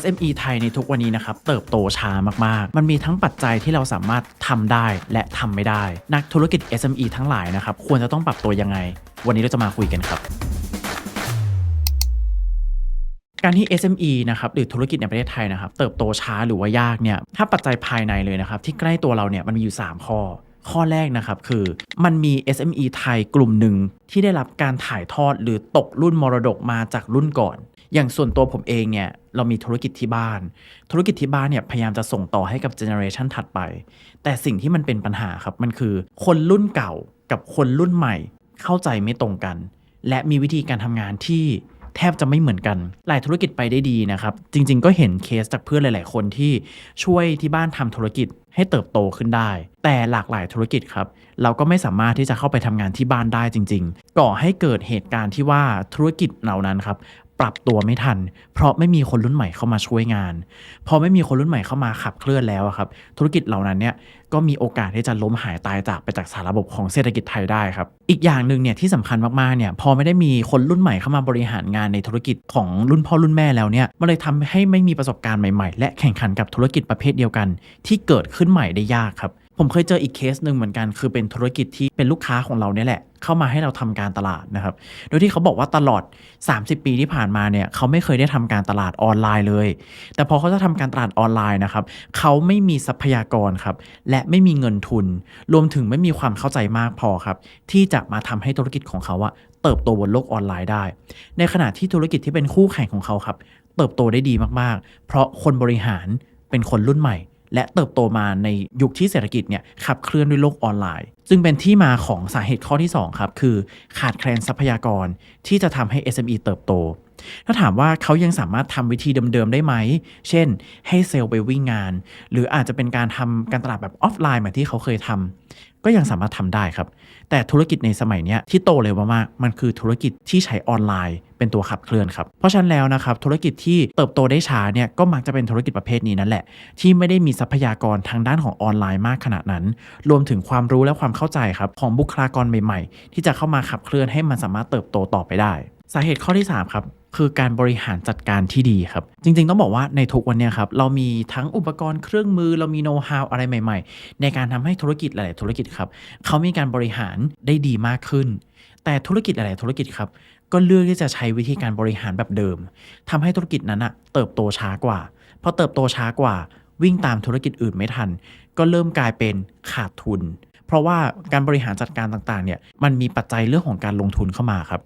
SME ไทยในทุกวันนี้นะครับเติบโตช้ามากๆ มันมีทั้งปัจจัยที่เราสามารถทำได้และทำไม่ได้ นักธุรกิจ SME ทั้งหลายนะครับควรจะต้องปรับตัวยังไง วันนี้เราจะมาคุยกันครับการที่ SME นะครับหรือธุรกิจในประเทศไทยนะครับเติบโตช้าหรือว่ายากเนี่ยถ้าปัจจัยภายในเลยนะครับที่ใกล้ตัวเราเนี่ยมันมีอยู่ 3 ข้อ ข้อแรกนะครับคือมันมี SME ไทยกลุ่มหนึ่งที่ได้รับการถ่ายทอดหรือตกรุ่นมรดกมาจากรุ่นก่อน อย่างส่วนตัวผมเองเนี่ยเรามีธุรกิจที่บ้าน ธุรกิจที่บ้านเนี่ยพยายามจะส่งต่อให้กับเจเนอเรชันถัดไป แต่สิ่งที่มันเป็นปัญหาครับมันคือ คนรุ่นเก่ากับคนรุ่นใหม่เข้าใจไม่ตรงกัน และมีวิธีการทำงานที่ แทบจะไม่เหมือนกัน หลายธุรกิจไปได้ดีนะครับ จริง ๆ ก็เห็นเคสจากเพื่อนหลาย ๆ คนที่ช่วยที่บ้านทำธุรกิจให้เติบโตขึ้นได้ แต่หลากหลายธุรกิจครับ เราก็ไม่สามารถที่จะเข้าไปทำงานที่บ้านได้จริง ๆ ก่อให้เกิดเหตุการณ์ที่ว่าธุรกิจเหล่านั้นครับ ปรับตัวไม่ทัน เพราะไม่มีคนรุ่นใหม่เข้ามาช่วยงาน พอไม่มีคนรุ่นใหม่เข้ามาขับเคลื่อนแล้วครับ ธุรกิจเหล่านั้นเนี่ยก็มีโอกาสที่จะล้มหายตายจากไปจากสารระบบของเศรษฐกิจไทยได้ครับ อีกอย่างหนึ่งเนี่ยที่สำคัญมากๆเนี่ยพอไม่ได้มีคนรุ่นใหม่เข้ามาบริหารงานในธุรกิจของรุ่นพ่อรุ่นแม่แล้วเนี่ยมันเลยทำให้ไม่มีประสบการณ์ใหม่ๆ และแข่งขันกับธุรกิจประเภทเดียวกัน ที่เกิดขึ้นใหม่ได้ยากครับ ผมเคยเจออีกเคสหนึ่งเหมือนกัน คือเป็นธุรกิจที่เป็นลูกค้าของเราเนี่ยแหละ เข้ามาให้เราทำการตลาดนะครับ โดยที่เขาบอกว่าตลอด 30 ปีที่ผ่านมาเนี่ยเขาไม่เคยได้ทำการตลาดออนไลน์เลย แต่พอเขาจะทำการตลาดออนไลน์นะครับเขาไม่มีทรัพยากรครับและไม่มีเงินทุน รวมถึงไม่มีความเข้าใจมากพอครับที่จะมาทำให้ธุรกิจของเขาอะเติบโตบนโลกออนไลน์ได้ ในขณะที่ธุรกิจที่เป็นคู่แข่งของเขาครับเติบโตได้ดีมากๆ เพราะคนบริหารเป็นคนรุ่นใหม่ และเติบโตมาในยุคที่เศรษฐกิจเนี่ยขับเคลื่อนด้วยโลกออนไลน์ ซึ่งเป็นที่มาของสาเหตุข้อที่ 2 ครับ คือขาดแคลนทรัพยากรที่จะทำให้ SME เติบโต ถ้าถามว่าเขายังสามารถทำวิธีเดิมๆได้ไหม เช่น ให้เซลล์ไปวิ่งงาน หรืออาจจะเป็นการทำการตลาดแบบออฟไลน์เหมือนที่เขาเคยทำก็ยังสามารถทำได้ครับ แต่ธุรกิจในสมัยนี้ที่โตเร็วมากๆมันคือธุรกิจที่ใช้ออนไลน์เป็นตัวขับเคลื่อนครับ เพราะฉะนั้นแล้วนะครับธุรกิจที่เติบโตได้ช้าเนี่ยก็มักจะเป็นธุรกิจประเภทนี้นั่นแหละ ที่ไม่ได้มีทรัพยากรทางด้านของออนไลน์มากขนาดนั้น รวมถึงความรู้และความเข้าใจครับของบุคลากรใหม่ ๆ ที่จะเข้ามาขับเคลื่อนให้มันสามารถเติบโตต่อไปได้ สาเหตุข้อที่3ครับ คือการบริหารจัดการที่ดีครับ จริง ๆ ต้องบอกว่าในทุกวันนี้ครับ เรามีทั้งอุปกรณ์เครื่องมือ เรามีโน้ตฮาวอะไรใหม่ ๆ ในการทำให้ธุรกิจหลาย ๆ ธุรกิจครับเขามีการบริหารได้ดีมากขึ้น แต่ธุรกิจหลาย ๆ ธุรกิจครับก็เลือกที่จะใช้วิธีการบริหารแบบเดิมทำให้ธุรกิจนั้นอะเติบโตช้ากว่าพอเติบโตช้ากว่าวิ่งตามธุรกิจอื่นไม่ทัน ก็เริ่มกลายเป็นขาดทุน เพราะว่าการบริหารจัดการต่างๆเนี่ยมันมีปัจจัยเรื่องของการลงทุนเข้ามาครับ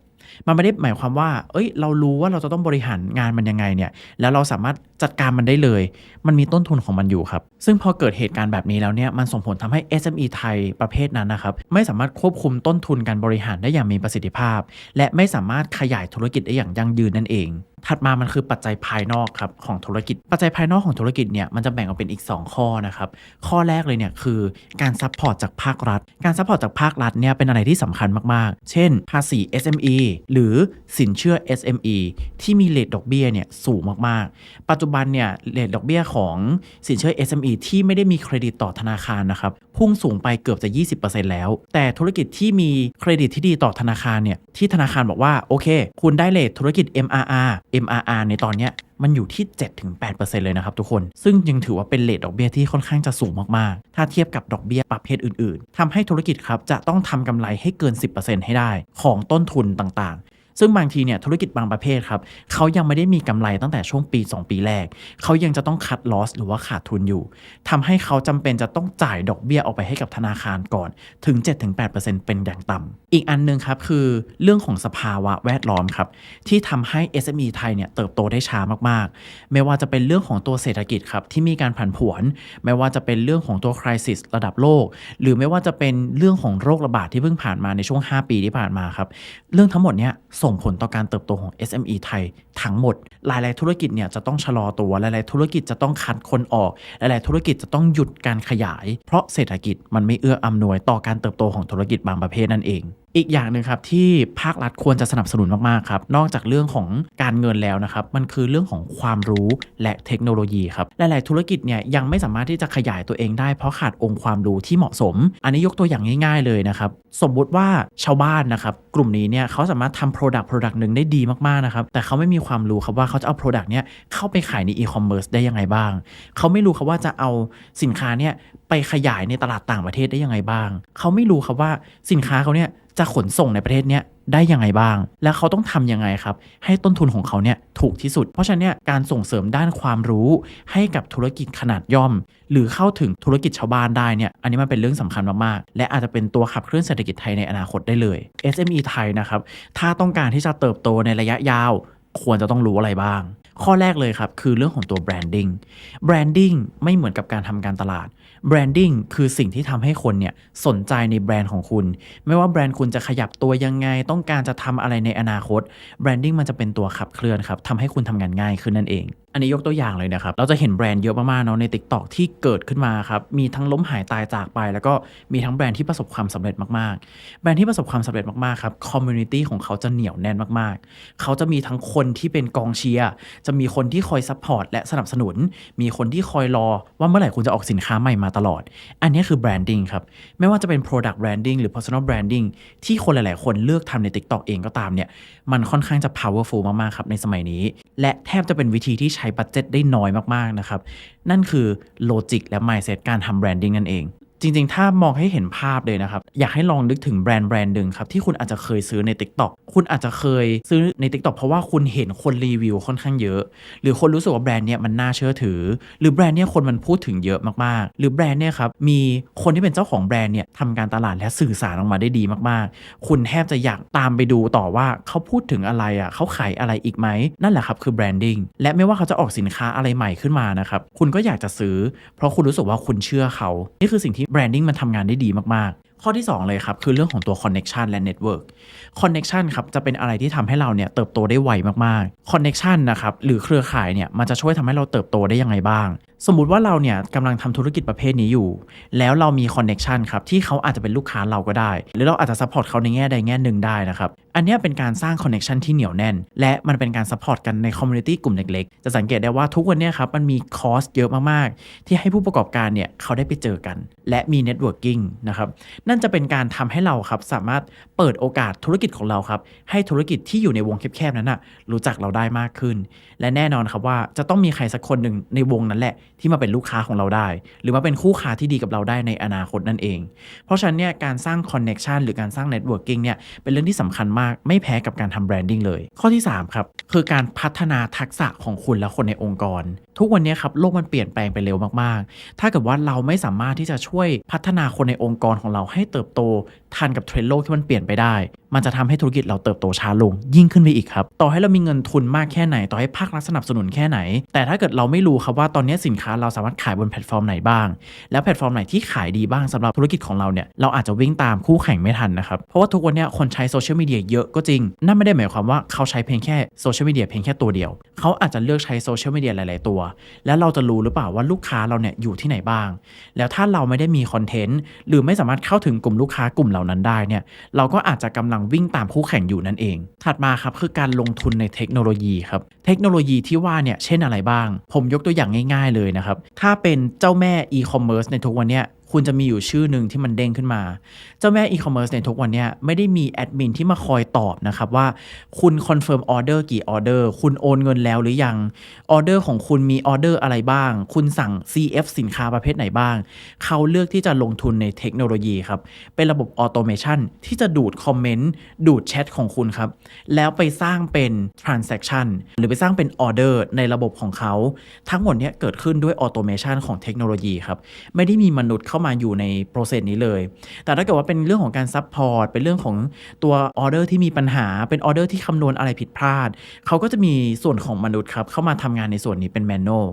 มันไม่ได้หมายความว่า เอ้ย เรารู้ว่าเราจะต้องบริหารงานมันยังไงเนี่ย แล้วเราสามารถจัดการมันได้เลย มันมีต้นทุนของมันอยู่ครับ ซึ่งพอเกิดเหตุการณ์แบบนี้แล้วเนี่ย มันส่งผลทำให้ SME ไทยประเภทนั้นนะครับ ไม่สามารถควบคุมต้นทุนการบริหารได้อย่างมีประสิทธิภาพ และไม่สามารถขยายธุรกิจได้อย่างยั่งยืนนั่นเอง ถัดมามันคือปัจจัยภายนอกครับของธุรกิจ ปัจจัยภายนอกของธุรกิจเนี่ยมันจะแบ่งออกเป็นอีก 2 ข้อนะครับ ข้อแรกเลยเนี่ยคือการซัพพอร์ตจากภาครัฐ การซัพพอร์ตจากภาครัฐเนี่ยเป็นอะไรที่สำคัญมากๆ เช่น ภาษี SME หรือสินเชื่อ SME ที่มีเลทดอกเบี้ยเนี่ยสูงมากๆ ปัจจุบันเนี่ยเลทดอกเบี้ยของสินเชื่อ SME ที่ไม่ได้มีเครดิตต่อธนาคารนะครับพุ่งสูงไปเกือบจะ 20%แล้ว แต่ธุรกิจที่มีเครดิตที่ดีต่อธนาคารเนี่ยที่ธนาคารบอกว่าโอเค คุณได้เลทธุรกิจ MRR MRR ในตอนนี้มันอยู่ที่ 7-8%เลยนะครับทุกคน ซึ่งยังถือว่าเป็นเลทดอกเบี้ยที่ค่อนข้างจะสูงมาก ๆ ถ้าเทียบกับดอกเบี้ยประเภทอื่น ๆทำให้ธุรกิจครับจะต้องทำกำไรให้เกิน 10%ให้ได้ ของต้นทุนต่าง ๆ ซึ่งบางทีเนี่ยธุรกิจบางประเภทครับเขายังไม่ได้มีกำไรตั้งแต่ช่วงปี 2 ปีแรก เขายังจะต้องคัดลอสหรือว่าขาดทุนอยู่ทำให้เขาจำเป็นจะต้องจ่ายดอกเบี้ยออกไปให้กับธนาคารก่อนถึง 7-8%เป็นอย่างต่ำอีกอันหนึงครับคือเรื่องของสภาวะแวดล้อมครับที่ทำให้ SME ไทยเนี่ยเติบโตได้ช้ามากๆ ไม่ว่าจะเป็นเรื่องของตัวเศรษฐกิจครับที่มีการผันผวน ไม่ว่าจะเป็นเรื่องของตัวคริสิสระดับโลก หรือไม่ว่าจะเป็นเรื่องของโรคระบาดที่เพิ่งผ่านมาในช่วง 5 ปีที่ผ่านมาครับเรื่องทั้งหมดเนี้ยส่ง่งผลต่อการเติบโตของ SME ไทยทั้งหมด หลาย ๆ ธุรกิจเนี่ยจะต้องชะลอตัว หลาย ๆ ธุรกิจจะต้องคัดคนออก หลาย ๆ ธุรกิจจะต้องหยุดการขยาย เพราะเศรษฐกิจมันไม่เอื้ออำนวยต่อการเติบโตของธุรกิจบางประเภทนั่นเอง อีกอย่างหนึ่งครับที่ภาครัฐควรจะสนับสนุนมากๆครับนอกจากเรื่องของการเงินแล้วนะครับมันคือเรื่องของความรู้และเทคโนโลยีครับหลาย ๆ ธุรกิจเนี่ยยังไม่สามารถที่จะขยายตัวเองได้เพราะขาดองค์ความรู้ที่เหมาะสม อันนี้ยกตัวอย่างง่าย ๆ เลยนะครับสมมุติว่าชาวบ้านนะครับกลุ่มนี้เนี่ยเขาสามารถทำ Product Product หนึ่งได้ดีมากๆนะครับแต่เขาไม่มีความรู้ครับว่าเขาจะเอา Product เนี่ยเข้าไปขายในอีคอมเมิร์ซได้ยังไงบ้าง เขาไม่รู้ครับว่าจะเอาสินค้าเนี่ยไปขยายในตลาดต่างประเทศได้ยังไงบ้าง เขาไม่รู้ครับว่าสินค้าเขาเนี่ยจะขนส่งในประเทศเนี้ยได้ยังไงบ้าง แล้วเขาต้องทำยังไงครับ ให้ต้นทุนของเขาเนี่ยถูกที่สุด เพราะฉะนั้นเนี่ยการส่งเสริมด้านความรู้ให้กับธุรกิจขนาดย่อม หรือเข้าถึงธุรกิจชาวบ้านได้เนี่ย อันนี้มันเป็นเรื่องสำคัญมาก ๆ และอาจจะเป็นตัวขับเคลื่อนเศรษฐกิจไทยในอนาคตได้เลย SME ไทยนะครับ ถ้าต้องการที่จะเติบโตในระยะยาว ควรจะต้องรู้อะไรบ้าง ข้อแรกเลยครับคือเรื่องของตัวแบรนดิ้ง แบรนดิ้งไม่เหมือนกับการทำการตลาด แบรนดิ้งคือสิ่งที่ทำให้คนเนี่ยสนใจในแบรนด์ของคุณ ไม่ว่าแบรนด์คุณจะขยับตัวยังไง ต้องการจะทำอะไรในอนาคตแบรนดิ้งมันจะเป็นตัวขับเคลื่อนครับทำให้คุณทำงานง่ายขึ้นนั่นเองอันนี้ยกตัวอย่างเลยนะครับ เราจะเห็นแบรนด์เยอะมากๆเนาะใน Tik t o อกที่เกิดขึ้นมาครับ มีทั้งล้มหายตายจากไป แล้วก็มีทั้งแบรนด์ที่ประสบความสำเร็จมากๆ แบรนด์ที่ประสบความสำเร็จมากๆครับคอมมูนิตี้ของเขาจะเหนียวแน่นมากๆ เขาจะมีทั้งคนที่เป็นกองเชียร์ จะมีคนที่คอยซัพพอร์ตและสนับสนุน มีคนที่คอยรอว่าเมื่อไหร่คุณจะออกสินค้าใหม่มาตลอด อันนี้คือแบรนดิ้งครับ ไม่ว่าจะเป็น Product Branding หรือ Personal Branding ที่คนหลาย ๆ คนเลือกทำใน TikTok เองก็ตามเนี่ย มันค่อนข้างจะ powerful มากๆ ครับในสมัยนี้ และแทบจะเป็นวิธีที่ใช้บัตเจ็ตได้น้อยมากๆนะครับ นั่นคือโลจิกและ mindset การทำแบรนดิ้งนั่นเอง จริงๆ ถ้ามองให้เห็นภาพเลยนะครับ อยากให้ลองนึกถึงแบรนด์แบรนด์หนึ่งครับ ที่คุณอาจจะเคยซื้อใน TikTok คุณอาจจะเคยซื้อใน TikTok เพราะว่าคุณเห็นคนรีวิวค่อนข้างเยอะ หรือคนรู้สึกว่าแบรนด์เนี้ยมันน่าเชื่อถือ หรือแบรนด์เนี้ยคนมันพูดถึงเยอะมากๆ หรือแบรนด์เนี้ยครับมีคนที่เป็นเจ้าของแบรนด์เนี่ยทำการตลาดและสื่อสารออกมาได้ดีมากๆ คุณแทบจะอยากตามไปดูต่อว่าเขาพูดถึงอะไรอะเขาขายอะไรอีกไหมนั่นแหละครับคือแบรนดิ้งและไม่ว่าเขาจะออกสินค้าอะไรใหม่ขึ้นมานะครับคุณก็อยากจะซื้อ เพราะคุณรู้สึกว่าคุณเชื่อเขานี่คือสิ่งที่แบรนดิ้งมันทำงานได้ดีมาก ข้อที่ 2 เลยครับ คือเรื่องของตัว connection และ network connection ครับ จะเป็นอะไรที่ทำให้เราเนี่ยเติบโตได้ไวมากๆ connection นะครับ หรือเครือข่ายเนี่ยมันจะช่วยทำให้เราเติบโตได้ยังไงบ้าง สมมุติว่าเราเนี่ยกำลังทำธุรกิจประเภทนี้อยู่ แล้วเรามี connection ครับที่เขาอาจจะเป็นลูกค้าเราก็ได้ หรือเราอาจจะ support เขาในแง่ใดแง่หนึ่งได้นะครับอันนี้เป็นการสร้าง connection ที่เหนียวแน่น และมันเป็นการ support กันใน community กลุ่มเล็กๆจะสังเกตได้ว่าทุกวันเนี้ยครับมันมีคอร์สเยอะมากๆ ที่ให้ผู้ประกอบการเนี่ยเขาได้ไปเจอกัน และมี networking นะครับนั่นจะเป็นการทำให้เราครับสามารถเปิดโอกาสธุรกิจของเราครับให้ธุรกิจที่อยู่ในวงแคบๆนั้นนะรู้จักเราได้มากขึ้น และแน่นอนครับว่าจะต้องมีใครสักคนหนึ่งในวงนั้นแหละ ที่มาเป็นลูกค้าของเราได้ หรือมาเป็นคู่ค้าที่ดีกับเราได้ในอนาคตนั่นเอง เพราะฉะนั้นเนี่ยการสร้างคอนเน็ชันหรือการสร้างเน็ตเวิร์กิ่งเนี่ยเป็นเรื่องที่สำคัญมากไม่แพ้กับการทำแบรนดิ้งเลย ข้อที่3ครับคือการพัฒนาทักษะของคุณและคนในองค์กร ทุกวันนี้ครับโลกมันเปลี่ยนแปลงไปเร็วมากๆ ถ้าเกิดว่าเราไม่สามารถที่จะช่วยพัฒนาคนในองค์กรของเราให้เติบโต ทันกับเทรนด์โลกที่มันเปลี่ยนไปได้ มันจะทำให้ธุรกิจเราเติบโตช้าลง ยิ่งขึ้นไปอีกครับ ต่อให้เรามีเงินทุนมากแค่ไหน ต่อให้ภาครัฐสนับสนุนแค่ไหน แต่ถ้าเกิดเราไม่รู้ครับว่าตอนนี้สินค้าเราสามารถขายบนแพลตฟอร์มไหนบ้าง แล้วแพลตฟอร์มไหนที่ขายดีบ้างสำหรับธุรกิจของเราเนี่ย เราอาจจะวิ่งตามคู่แข่งไม่ทันนะครับ เพราะว่าทุกวันนี้คนใช้โซเชียลมีเดียเยอะก็จริง นั่นไม่ได้หมายความว่าเขาใช้เพียงแค่โซเชียลมีเดียเพียงแค่ตัวเดียว เขาอาจจะเลือกใช้โซเชียลมีเดียหลาย ๆ ตัว แล้วเราจะรู้หรือเปล่าว่าลูกค้าเราเนี่ยอยู่ที่ไหนบ้าง แล้วถ้าเราไม่ได้มีคอนเทนต์หรือไม่สามารถเข้าถึงกลุ่มลูกค้ากลุ่มเหล่านั้นได้เนี่ยเราก็อาจจะกำลังวิ่งตามคู่แข่งอยู่นั่นเอง ถัดมาครับคือการลงทุนในเทคโนโลยีครับเทคโนโลยีที่ว่าเนี่ยเช่นอะไรบ้าง ผมยกตัวอย่างง่าย ๆเลยนะครับถ้าเป็นเจ้าแม่อีคอมเมิร์ซในทุกวันเนี้ย คุณจะมีอยู่ชื่อหนึ่งที่มันเด้งขึ้นมา เจ้าแม่อีคอมเมิร์ซในทุกวันนี้ไม่ได้มีแอดมินที่มาคอยตอบนะครับว่าคุณคอนเฟิร์มออเดอร์กี่ออเดอร์คุณโอนเงินแล้วหรือยังออเดอร์ของคุณมีออเดอร์อะไรบ้าง คุณสั่ง CF สินค้าประเภทไหนบ้าง เขาเลือกที่จะลงทุนในเทคโนโลยีครับเป็นระบบออโตเมชันที่จะดูดคอมเมนต์ดูดแชทของคุณครับแล้วไปสร้างเป็น transaction หรือไปสร้างเป็นออเดอร์ในระบบของเขา ทั้งหมดนี้เกิดขึ้นด้วยออโตเมชันของเทคโนโลยีครับไม่ได้มีมนุษย์เข้ามาอยู่ในโปรเซสนี้เลย แต่ถ้าเกิดว่าเป็นเรื่องของการซัพพอร์ตเป็นเรื่องของตัวออเดอร์ที่มีปัญหาเป็นออเดอร์ที่คำนวณอะไรผิดพลาด เขาก็จะมีส่วนของมนุษย์ครับเข้ามาทำงานในส่วนนี้เป็นแมนนวล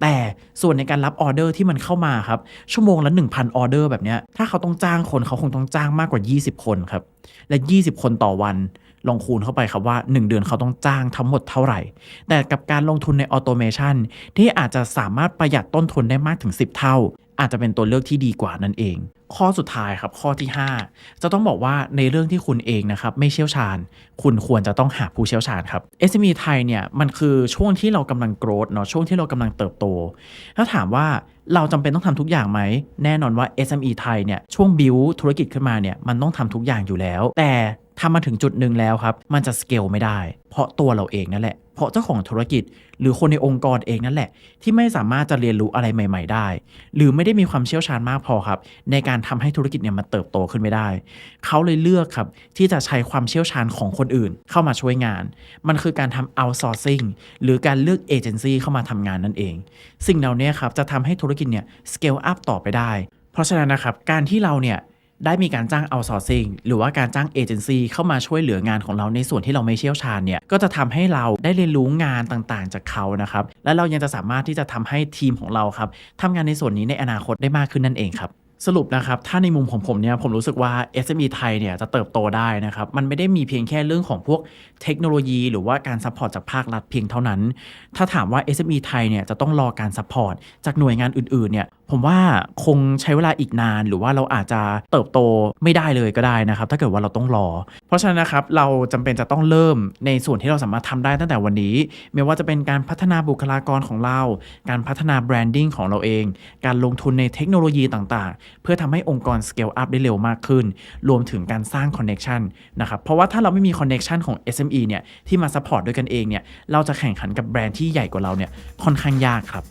แต่ส่วนในการรับออเดอร์ที่มันเข้ามาครับชั่วโมงละ 1,000 ออเดอร์แบบนี้ถ้าเขาต้องจ้างคนเขาคงต้องจ้างมากกว่า 20 คนครับและ 20 คนต่อวันลองคูณเข้าไปครับว่า 1 เดือนเขาต้องจ้างทั้งหมดเท่าไหร่ แต่กับการลงทุนในออโตเมชันที่อาจจะสามารถประหยัดต้นทุนได้มากถึง 10 เท่า อาจจะเป็นตัวเลือกที่ดีกว่านั่นเอง ข้อสุดท้ายครับข้อที่ 5 จะต้องบอกว่าในเรื่องที่คุณเองนะครับไม่เชี่ยวชาญ คุณควรจะต้องหาผู้เชี่ยวชาญครับ SME ไทยเนี่ยมันคือช่วงที่เรากำลังโกรธเนาะช่วงที่เรากำลังเติบโต ถ้าถามว่าเราจำเป็นต้องทำทุกอย่างไหม แน่นอนว่า SME ไทยเนี่ยช่วงบิวธุรกิจขึ้นมาเนี่ยมันต้องทำทุกอย่างอยู่แล้ว แต่ทำมาถึงจุดหนึ่งแล้วครับ มันจะสเกลไม่ได้ เพราะตัวเราเองนั่นแหละ เพราะเจ้าของธุรกิจ หรือคนในองค์กรเองนั่นแหละ ที่ไม่สามารถจะเรียนรู้อะไรใหม่ ๆ ได้ หรือไม่ได้มีความเชี่ยวชาญมากพอครับ ในการทำให้ธุรกิจเนี่ยมันเติบโตขึ้นไม่ได้ เขาเลยเลือกครับที่จะใช้ความเชี่ยวชาญของคนอื่นเข้ามาช่วยงาน มันคือการทำ outsourcing หรือการเลือกเอเจนซี่เข้ามาทำงานนั่นเอง สิ่งเหล่านี้ครับจะทำให้ธุรกิจเนี่ย scale up ต่อไปได้ เพราะฉะนั้นนะครับการที่เราเนี่ย ได้มีการจ้าง outsourcing หรือว่าการจ้างเอเจนซี่เข้ามาช่วยเหลืองานของเราในส่วนที่เราไม่เชี่ยวชาญเนี่ยก็จะทำให้เราได้เรียนรู้งานต่างๆ จากเขานะครับและเรายังจะสามารถที่จะทำให้ทีมของเราครับทำงานในส่วนนี้ในอนาคตได้มากขึ้นนั่นเองครับสรุปนะครับ ถ้าในมุมของผมเนี่ย ผมรู้สึกว่า SME ไทยเนี่ยจะเติบโตได้นะครับ มันไม่ได้มีเพียงแค่เรื่องของพวกเทคโนโลยี หรือว่าการซัพพอร์ตจากภาครัฐเพียงเท่านั้น ถ้าถามว่า SME ไทยเนี่ยจะต้องรอการซัพพอร์ตจากหน่วยงานอื่นๆเนี่ยผมว่าคงใช้เวลาอีกนานหรือว่าเราอาจจะเติบโตไม่ได้เลยก็ได้นะครับ ถ้าเกิดว่าเราต้องรอ เพราะฉะนั้นนะครับเราจำเป็นจะต้องเริ่มในส่วนที่เราสามารถทำได้ตั้งแต่วันนี้ ไม่ว่าจะเป็นการพัฒนาบุคลากรของเรา การพัฒนาแบรนดิ้งของเราเอง การลงทุนในเทคโนโลยีต่างๆ เพื่อทำให้องค์กร scale up ได้เร็วมากขึ้น รวมถึงการสร้าง connection นะครับเพราะว่าถ้าเราไม่มี connection ของ SME เนี่ยที่มา support ด้วยกันเองเนี่ยเราจะแข่งขันกับแบรนด์ที่ใหญ่กว่าเราเนี่ยค่อนข้างยากครับ